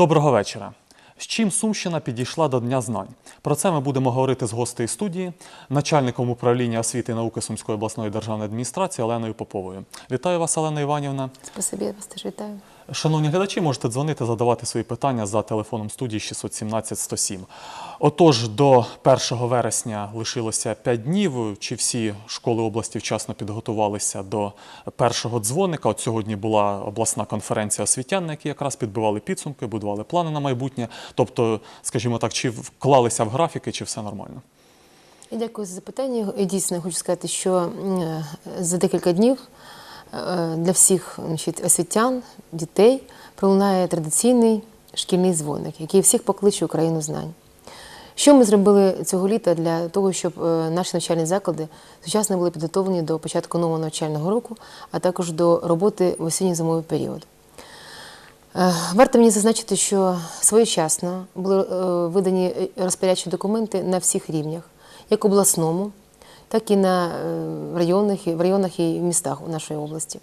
Доброго вечора. З чим Сумщина підійшла до Дня знань? Про це ми будемо говорити з гостей студії, начальником управління освіти і науки Сумської обласної державної адміністрації Оленою Поповою. Вітаю вас, Олена Іванівна. Спасибі, я вас теж вітаю. Шановні глядачі, можете дзвонити, задавати свої питання за телефоном студії 617 107. Отож, до 1 вересня лишилося 5 днів. Чи всі школи області вчасно підготувалися до першого дзвоника? От сьогодні була обласна конференція освітян, на якій якраз підбивали підсумки, будували плани на майбутнє. Тобто, скажімо так, чи вклалися в графіки, чи все нормально? Дякую за запитання. Дійсно хочу сказати, що е, за декілька днів для всіх значить, освітян, дітей пролунає традиційний шкільний дзвоник, який всіх покличе Україну знань. Що ми зробили цього літа для того, щоб е, наші навчальні заклади сучасно були підготовлені до початку нового навчального року, а також до роботи в осінньо-зимовий період? Е, Варто мені зазначити, що своєчасно були е, видані е, розпорядчі документи на всіх рівнях, як обласному, так і на е, районних, в районах і в містах у нашої області.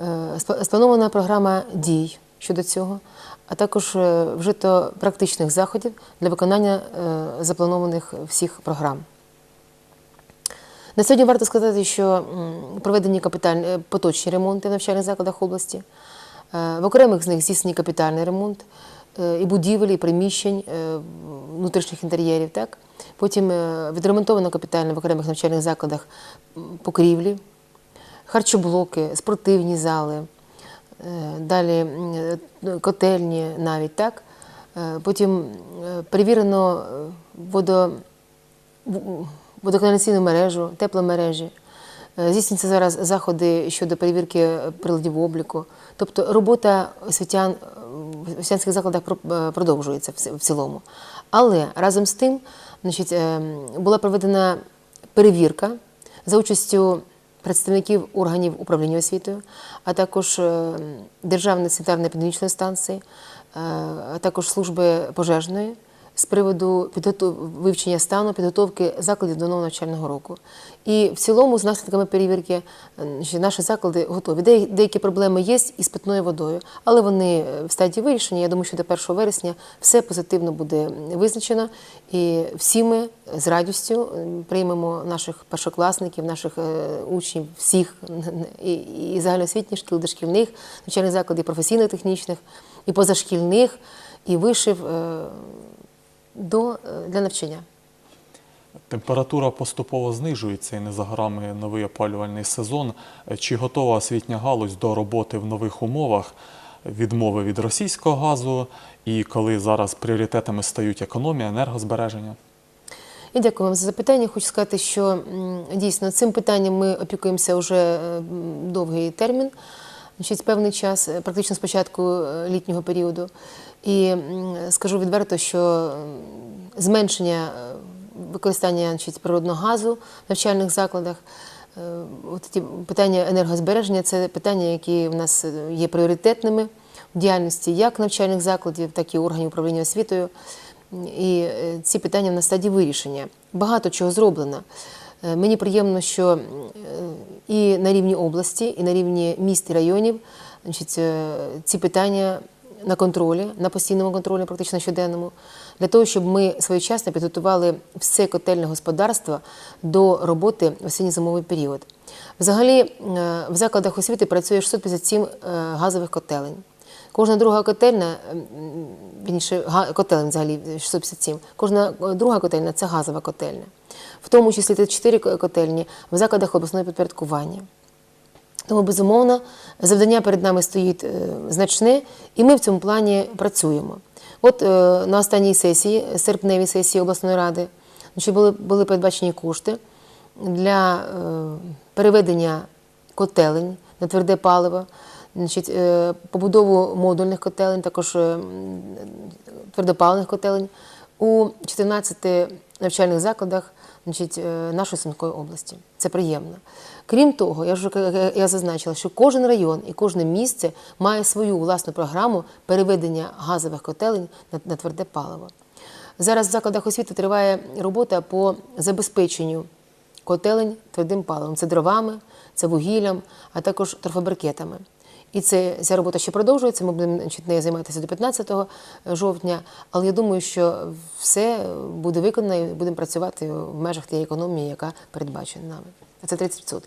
Е, Спланована програма дій щодо цього, а також е, вжито практичних заходів для виконання е, запланованих всіх програм. На сьогодні варто сказати, що проведені е, поточні ремонти в навчальних закладах області. Е, В окремих з них здійснений капітальний ремонт е, і будівель, і приміщень е, внутрішніх інтер'єрів. Так? Потім е, відремонтовано капітально в окремих навчальних закладах покрівлі, харчоблоки, спортивні зали, е, далі е, котельні навіть так. Е, Потім е, перевірено е, водо, водоканалізаційну мережу, тепломережі. Е, Здійснюються зараз заходи щодо перевірки приладів обліку. Тобто робота освітян е, в освітянських закладах про- е, продовжується в цілому. Але разом з тим значить, е, була проведена перевірка за участю представників органів управління освітою, а також е, Державної санітарно-епідемічної станції, е, а також служби пожежної з приводу підготов... вивчення стану підготовки закладів до нового навчального року. І в цілому, з наслідками перевірки, е, наші заклади готові. Де- Деякі проблеми є із питною водою, але вони е, в стадії вирішення. Я думаю, що до 1 вересня все позитивно буде визначено. І всі ми з радістю е, приймемо наших першокласників, наших учнів, всіх і, і загальноосвітніх шкіл, дошкільних навчальних закладів, професійно-технічних, і позашкільних, і вишив до, е, для навчання. Температура поступово знижується і не за горами новий опалювальний сезон. Чи готова освітня галузь до роботи в нових умовах відмови від російського газу, і коли зараз пріоритетами стають економія, енергозбереження? І дякую вам за запитання. Хочу сказати, що дійсно цим питанням ми опікуємося вже е, довгий термін, значить, певний час, е, практично з початку е, літнього періоду. І скажу відверто, що зменшення е, використання значить, природного газу в навчальних закладах. От ті питання енергозбереження це питання, які в нас є пріоритетними в діяльності як навчальних закладів, так і органів управління освітою. І ці питання на стадії вирішення. Багато чого зроблено. Е, Мені приємно, що е, і на рівні області, і на рівні міст і районів значить, е, ці питання на контролі, на постійному контролі, практично щоденному, для того, щоб ми своєчасно підготували все котельне господарство до роботи в осінньо-зимовий період. Взагалі, в закладах освіти працює 657 е, газових котелень. Кожна друга котельня, ем, вірніше, га- котелень взагалі 657, кожна друга котельня це газова котельня. В тому числі 34 ко- котельні в закладах обласного підпорядкування. Тому, безумовно, завдання перед нами стоїть е, значне, і ми в цьому плані працюємо. От е, на останній сесії, серпневій сесії обласної ради, були, були передбачені кошти для е, переведення котелень на тверде паливо, значить, побудову модульних котелень, також твердопаливних котелень у 14 навчальних закладах значить, е, нашої Сумської області. Це приємно. Крім того, я вже е, я зазначила, що кожен район і кожне місце має свою власну програму переведення газових котелень на, на тверде паливо. Зараз в закладах освіти триває робота по забезпеченню котелень твердим паливом. Це дровами, це вугіллям, а також торфобрикетами. І це, ця робота ще продовжується. Ми будемо значить, нею займатися до 15 жовтня. Але я думаю, що все буде виконано і будемо працювати в межах тієї економії, яка передбачена нами. А це 30%.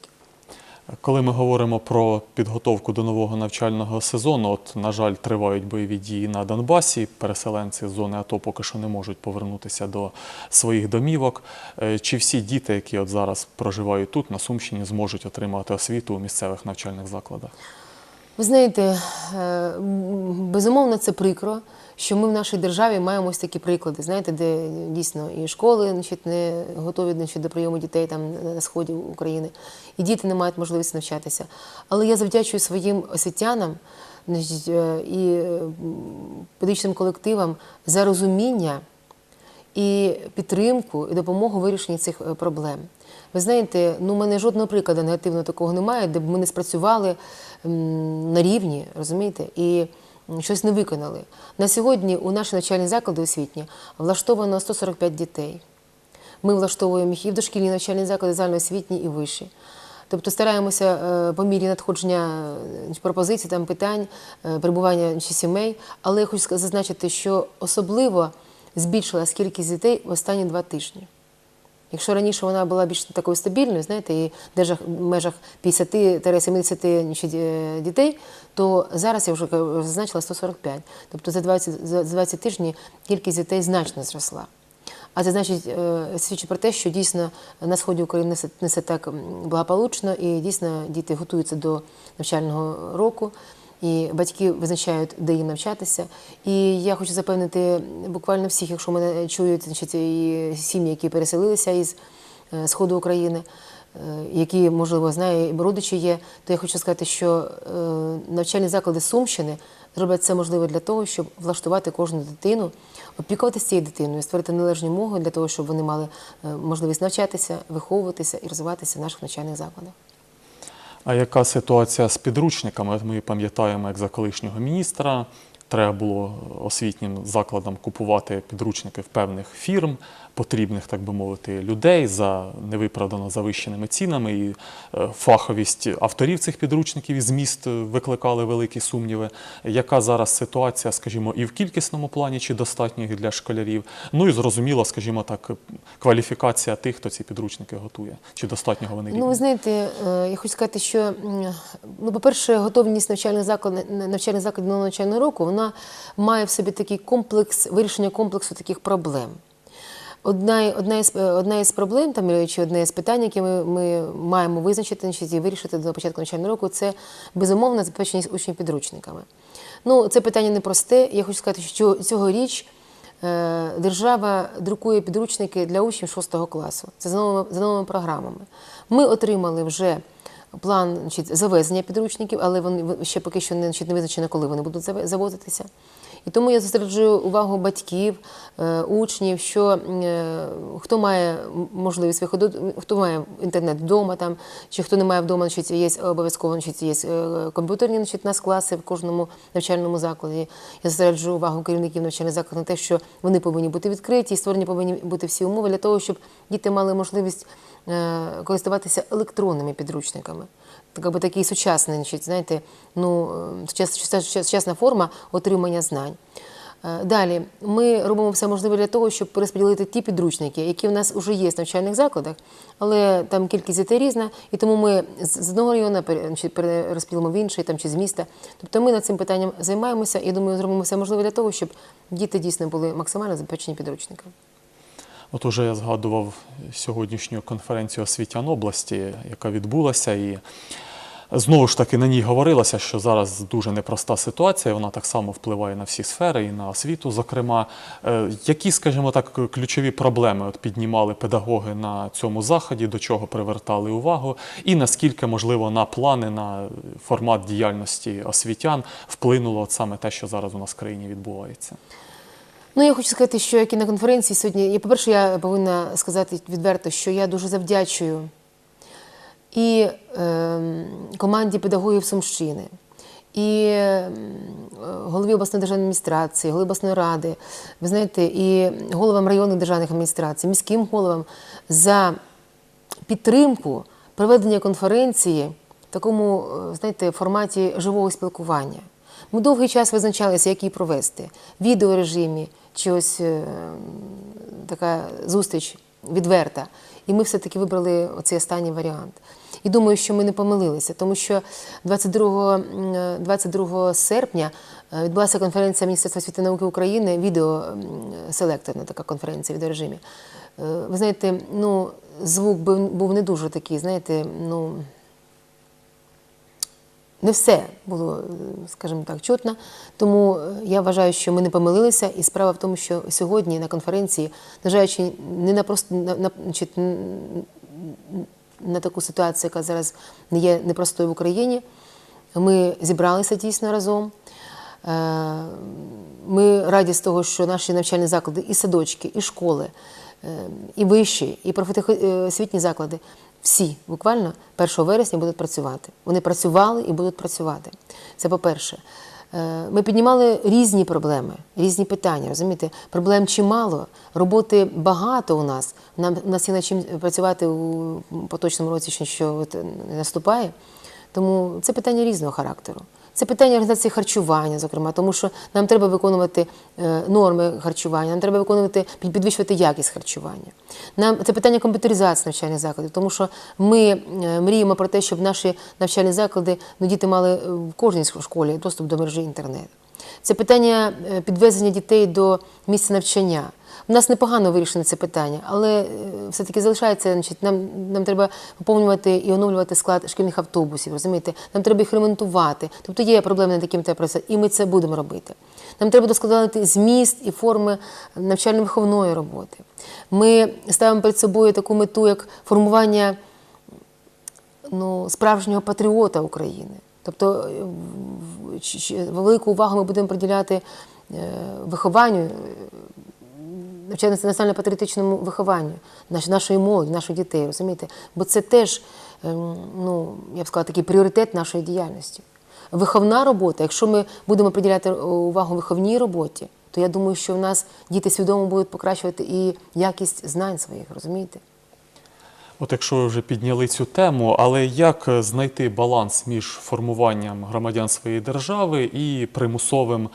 Коли ми говоримо про підготовку до нового навчального сезону, от, на жаль, тривають бойові дії на Донбасі. Переселенці з зони АТО поки що не можуть повернутися до своїх домівок. Е, Чи всі діти, які от зараз проживають тут, на Сумщині, зможуть отримати освіту у місцевих навчальних закладах? Ви знаєте, е, безумовно, це прикро, що ми в нашій державі маємо ось такі приклади, знаєте, де дійсно і школи значить, не готові значить, до прийому дітей там на сході України, і діти не мають можливості навчатися. Але я завдячую своїм освітянам значить, е, і е, педагогічним колективам за розуміння і підтримку, і допомогу вирішенні цих проблем. Ви знаєте, ну, у мене жодного прикладу негативного такого немає, де б ми не спрацювали на рівні, розумієте, і щось не виконали. На сьогодні у наші навчальні заклади освітні влаштовано 145 дітей. Ми влаштовуємо їх і в дошкільні навчальні заклади, загальноосвітні і вищі. Тобто стараємося е, по мірі надходження е, пропозицій, там питань, е, перебування чи сімей. Але я хочу зазначити, що особливо збільшилась кількість дітей в останні два тижні. Якщо раніше вона була більш такою стабільною, знаєте, і в межах 50-70 е, дітей, то зараз я вже зазначила 145. Тобто за 20, за 20 тижнів кількість дітей значно зросла. А це значить е, свідчить про те, що дійсно на сході України не все, так благополучно, і дійсно діти готуються до навчального року, і батьки визначають, де їм навчатися. І я хочу запевнити буквально всіх, якщо мене чують значить, і сім'ї, які переселилися із е, сходу України. е, Які, можливо, знає, родичі є, то я хочу сказати, що е, навчальні заклади Сумщини зроблять все можливе для того, щоб влаштувати кожну дитину, опікуватися цією дитиною, створити належні умови для того, щоб вони мали можливість навчатися, виховуватися і розвиватися в наших навчальних закладах. А яка ситуація з підручниками? Ми пам'ятаємо, як за колишнього міністра треба було освітнім закладам купувати підручники в певних фірм, потрібних, так би мовити, людей за невиправдано завищеними цінами. І е, фаховість авторів цих підручників і зміст викликали великі сумніви. Яка зараз ситуація, скажімо, і в кількісному плані, чи достатньо для школярів? Ну і зрозуміло, скажімо так, кваліфікація тих, хто ці підручники готує, чи достатнього вони Ну, ви знаєте, е, я хочу сказати, що ну, по-перше, готовність навчальних закладів навчальних закладів до навчального року вона має в собі такий комплекс вирішення комплексу таких проблем. Одна, одна, із, е, одна із проблем, там, чи одне із питань, які ми, ми маємо визначити і вирішити до початку навчального року, це безумовно забезпеченість учнів підручниками. Ну, це питання непросте. Я хочу сказати, що цьогоріч е, держава друкує підручники для учнів 6 класу. Це за новими, за новими програмами. Ми отримали вже план значить, завезення підручників, але вони ще поки що не, значить, не визначено, коли вони будуть завозитися. І тому я зосереджую увагу батьків, е, учнів, що е, хто має можливість виходу, хто має інтернет вдома, там, чи хто не має вдома, значить, є обов'язково значить, є е, комп'ютерні значить, нас класи в кожному навчальному закладі. Я зосереджую увагу керівників навчальних закладів на те, що вони повинні бути відкриті, і створені повинні бути всі умови для того, щоб діти мали можливість користуватися електронними підручниками. Так, якби такий сучасний, значить, знаєте, ну, е, сучас- сучас- сучасна форма отримання знань. Е, Далі ми робимо все можливе для того, щоб перерозподілити ті підручники, які в нас вже є в навчальних закладах, але там кількість дітей різна, і тому ми з одного району пере- перерозподілимо в інший там, чи з міста. Тобто ми над цим питанням займаємося і думаю, зробимо все можливе для того, щоб діти дійсно були максимально забезпечені підручниками. От уже я згадував сьогоднішню конференцію освітян області, яка відбулася, і знову ж таки на ній говорилося, що зараз дуже непроста ситуація. Вона так само впливає на всі сфери і на освіту. Зокрема, Е, які, скажімо так, ключові проблеми от піднімали педагоги на цьому заході, до чого привертали увагу, і наскільки можливо на плани, на формат діяльності освітян вплинуло от саме те, що зараз у нас в країні відбувається. Ну, я хочу сказати, що як і на конференції сьогодні, я, по-перше, я повинна сказати відверто, що я дуже завдячую і ем, команді педагогів Сумщини, і ем, голові обласної державної адміністрації, голові обласної ради, ви знаєте, і головам районних державних адміністрацій, міським головам за підтримку проведення конференції в такому, е, знаєте, форматі живого спілкування. Ми довгий час визначалися, як її провести в відеорежимі чи ось е, така зустріч відверта. І ми все-таки вибрали оцей останній варіант. І думаю, що ми не помилилися, тому що 22, е, 22 серпня е, відбулася конференція Міністерства освіти і науки України, відео м, селекторна така конференція відеорежимі. Е, Ви знаєте, ну, звук був не дуже такий, знаєте, ну не все було, е, скажімо так, чутно. Тому е, я вважаю, що ми не помилилися. І справа в тому, що сьогодні на конференції, незважаючи не на просто на, на, значить, на таку ситуацію, яка зараз не є непростою в Україні, ми зібралися дійсно разом. Е, Ми раді з того, що наші навчальні заклади, і садочки, і школи, і вищі, і профосвітні заклади всі буквально 1 вересня будуть працювати. Вони працювали і будуть працювати. Це по-перше. Е, Ми піднімали різні проблеми, різні питання. Розумієте, проблем чимало, роботи багато у нас. Нам у нас є над чим працювати у поточному році, що- от наступає. Тому це питання різного характеру. Це питання організації харчування, зокрема, тому що нам треба виконувати е, норми харчування, нам треба виконувати підвищувати якість харчування. Нам це питання комп'ютеризації навчальних закладів, тому що ми е, мріємо про те, щоб наші навчальні заклади, ну діти мали е, в кожній школі доступ до мережі інтернет. Це питання е, підвезення дітей до місця навчання. У нас непогано вирішено це питання, але е, все-таки залишається, значить, нам, нам треба поповнювати і оновлювати склад шкільних автобусів, розумієте? Нам треба їх ремонтувати. Тобто є проблеми, над якими треба і ми це будемо робити. Нам треба досконалити зміст і форми навчально-виховної роботи. Ми ставимо перед собою таку мету, як формування ну, справжнього патріота України. Тобто е, велику увагу ми будемо приділяти е, вихованню, е, навчально національно-патріотичному вихованню нашої молоді, наших дітей, розумієте? Бо це теж, ем, ну, я б сказала, такий пріоритет нашої діяльності. Виховна робота, якщо ми будемо приділяти увагу виховній роботі, то я думаю, що в нас діти свідомо будуть покращувати і якість знань своїх, розумієте? От якщо ви вже підняли цю тему, але як знайти баланс між формуванням громадян своєї держави і примусовим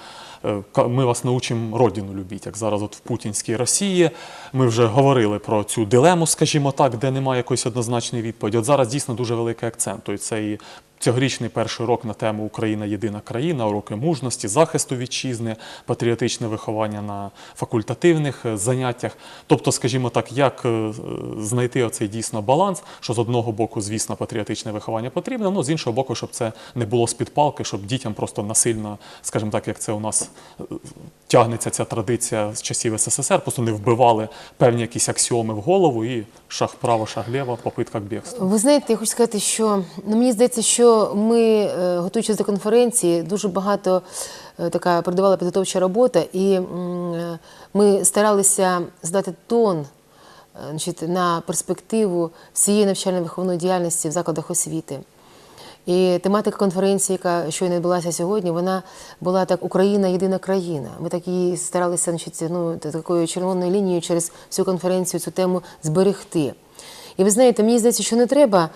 е, ми вас научимо родину любити, як зараз от в путінській Росії. Ми вже говорили про цю дилему, скажімо так, де немає якоїсь однозначної відповіді. От зараз дійсно дуже великий акцент. Тобто це і цьогорічний перший урок на тему Україна єдина країна, уроки мужності, захисту вітчизни, патріотичне виховання на факультативних е, заняттях. Тобто, скажімо так, як е, знайти оцей дійсно баланс, що з одного боку, звісно, патріотичне виховання потрібно, ну з іншого боку, щоб це не було з-під палки, щоб дітям просто насильно, скажімо так, як це у нас е, тягнеться ця традиція з часів СССР, просто не вбивали певні якісь аксіоми в голову і шаг вправо, шаг ліво, попитка к бігству. Ви знаєте, я хочу сказати, що ну, мені здається, що ми, е, готуючись до конференції, дуже багато е, така передавала підготовча робота, і е, ми старалися здати тон значить, на перспективу всієї навчально-виховної діяльності в закладах освіти. І тематика конференції, яка щойно відбулася сьогодні, вона була так Україна єдина країна. Ми так її старалися значить, ну, такою червоною лінією через всю конференцію цю тему зберегти. І ви знаєте, мені здається, що не треба,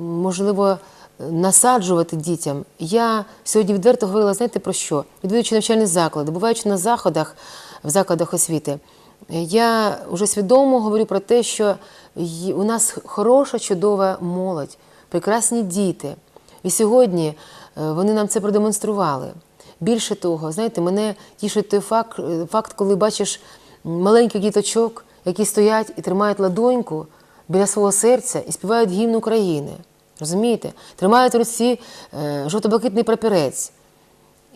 можливо, насаджувати дітям. Я сьогодні відверто говорила, знаєте про що? Відвідуючи навчальні заклади, буваючи на заходах в закладах освіти, я вже свідомо говорю про те, що у нас хороша, чудова молодь, прекрасні діти. І сьогодні е, вони нам це продемонстрували. Більше того, знаєте, мене тішить той факт, е, факт, коли бачиш маленьких діточок, які стоять і тримають ладоньку біля свого серця і співають гімн України. Розумієте? Тримають в руці е, жовто-блакитний прапірець.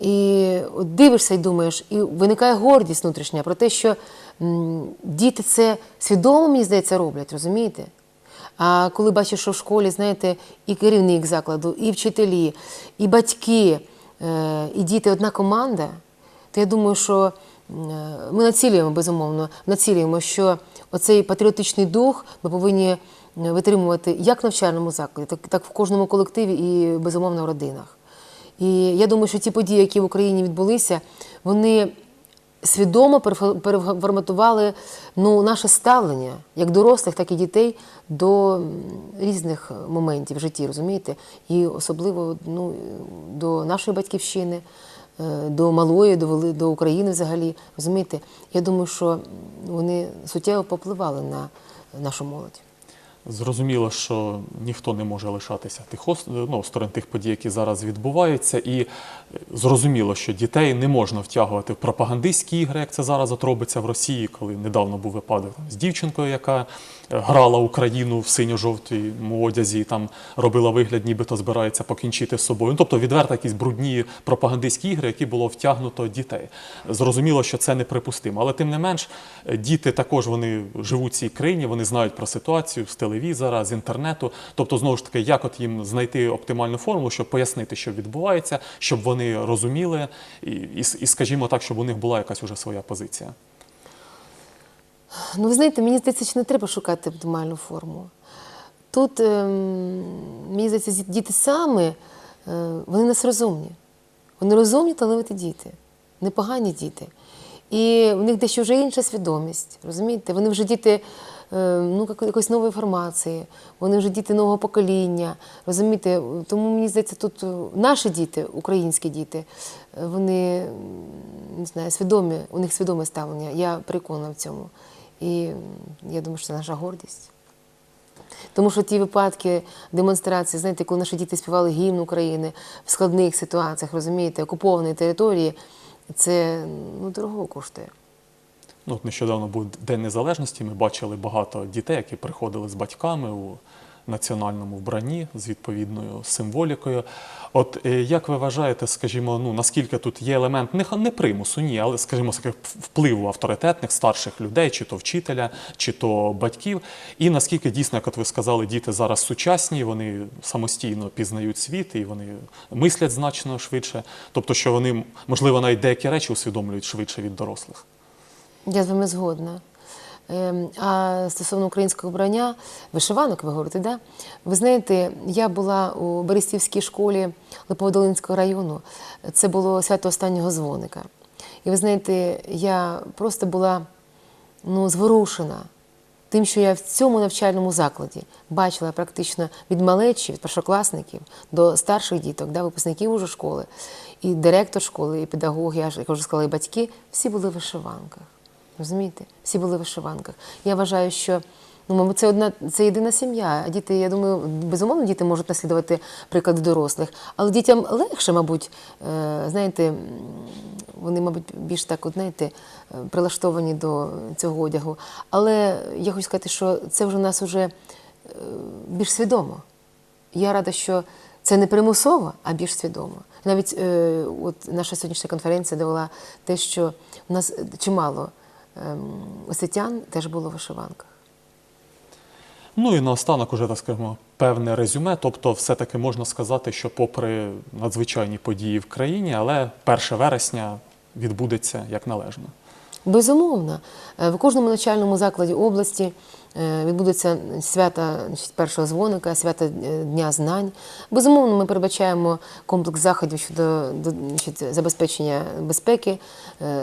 І дивишся і думаєш, і виникає гордість внутрішня про те, що діти це свідомо, мені здається, роблять, розумієте? А коли бачиш, що в школі, знаєте, і керівник закладу, і вчителі, і батьки, е, і діти одна команда, то я думаю, що е, ми націлюємо, безумовно, націлюємо, що оцей патріотичний дух ми повинні е, витримувати як в навчальному закладі, так, так в кожному колективі і, безумовно, в родинах. І я думаю, що ті події, які в Україні відбулися, вони свідомо перефо- переформатували ну, наше ставлення, як дорослих, так і дітей, до різних моментів в житті, розумієте? І особливо ну, до нашої батьківщини, до малої, до, до України взагалі. Розумієте? Я думаю, що вони суттєво попливали на нашу молодь. Зрозуміло, що ніхто не може лишатися тих ну, сторон тих подій, які зараз відбуваються, і е, зрозуміло, що дітей не можна втягувати в пропагандистські ігри, як це зараз от робиться в Росії, коли недавно був випадок з дівчинкою, яка е, грала Україну в синьо-жовтому одязі, там робила вигляд, нібито збирається покінчити з собою. Ну, тобто відверто якісь брудні пропагандистські ігри, які було втягнуто дітей. Зрозуміло, що це неприпустимо, але тим не менш, діти також вони живуть в цій країні, вони знають про ситуацію з телевізора, з інтернету. Тобто, знову ж таки, як от їм знайти оптимальну формулу, щоб пояснити, що відбувається, щоб вони розуміли, і, і, і скажімо так, щоб у них була якась уже своя позиція. Ну, ви знаєте, мені здається, що не треба шукати оптимальну форму. Тут, ем, мені здається, діти саме, вони нас розумні. Вони розумні, талановиті діти, непогані діти. І в них дещо вже інша свідомість, розумієте? Вони вже діти е, ну, якоїсь нової формації, вони вже діти нового покоління. Розумієте? Тому мені здається, тут е, наші діти, українські діти, е, вони не знаю, свідомі, у них свідоме ставлення. Я переконана в цьому. І я думаю, що це наша гордість. Тому що ті випадки демонстрації, знаєте, коли наші діти співали гімн України в складних ситуаціях, розумієте, окупованої території, це ну, дорого коштує. Ну, от нещодавно був День Незалежності. Ми бачили багато дітей, які приходили з батьками у національному вбранні з відповідною символікою. От е, як ви вважаєте, скажімо, ну наскільки тут є елемент не, не примусу, ні, але скажімо, впливу авторитетних старших людей, чи то вчителя, чи то батьків, і наскільки дійсно, як от ви сказали, діти зараз сучасні, вони самостійно пізнають світ і вони мислять значно швидше, тобто, що вони можливо навіть деякі речі усвідомлюють швидше від дорослих. Я з вами згодна. Ем, А стосовно українського вбрання, вишиванок, ви говорите, да? Ви знаєте, я була у Берестівській школі Липоводолинського району. Це було свято останнього дзвоника. І ви знаєте, я просто була ну, зворушена тим, що я в цьому навчальному закладі бачила практично від малечі, від першокласників до старших діток, да, випускників уже школи, і директор школи, і педагоги, я вже сказала, і батьки, всі були в вишиванках. Розумієте? Всі були в вишиванках. Я вважаю, що ну, мабуть, це одна це єдина сім'я. А діти, я думаю, безумовно, діти можуть наслідувати приклади дорослих, але дітям легше, мабуть, е, знаєте, вони, мабуть, більш так, от, знаєте, е, прилаштовані до цього одягу. Але я хочу сказати, що це вже у нас вже е, більш свідомо. Я рада, що це не примусово, а більш свідомо. Навіть от наша сьогоднішня конференція довела те, що у нас чимало ем, освітян теж було в вишиванках. Ну і наостанок уже так скажемо певне резюме. Тобто, все-таки можна сказати, що попри надзвичайні події в країні, але 1 вересня відбудеться як належно. Безумовно, Е, в кожному навчальному закладі області е, відбудеться свята першого дзвоника, свята е, Дня знань. Безумовно, ми передбачаємо комплекс заходів щодо забезпечення безпеки,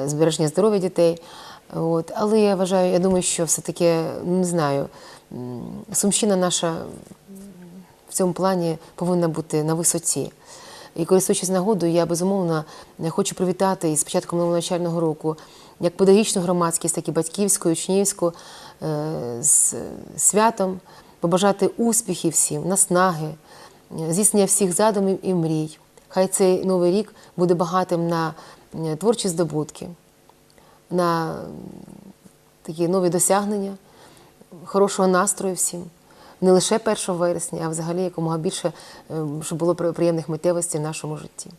збереження здоров'я дітей. От. Але я вважаю, я думаю, що все-таки не знаю, Сумщина наша в цьому плані повинна бути на висоті. І користуючись нагодою, я безумовно хочу привітати із початком нового навчального року як педагогічну громадськість, так і батьківську, учнівську е, з святом, побажати успіхів всім, наснаги, здійснення всіх задумів і мрій. Хай цей новий рік буде багатим на е, творчі здобутки, на такі нові досягнення, хорошого настрою всім. Не лише 1 вересня, а взагалі якомога більше, е, щоб було приємних миттєвостей в нашому житті.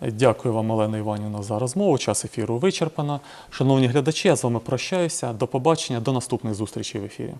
Дякую вам, Олена Іванівна, за розмову. Час ефіру вичерпано. Шановні глядачі, я з вами прощаюся. До побачення, до наступних зустрічей в ефірі.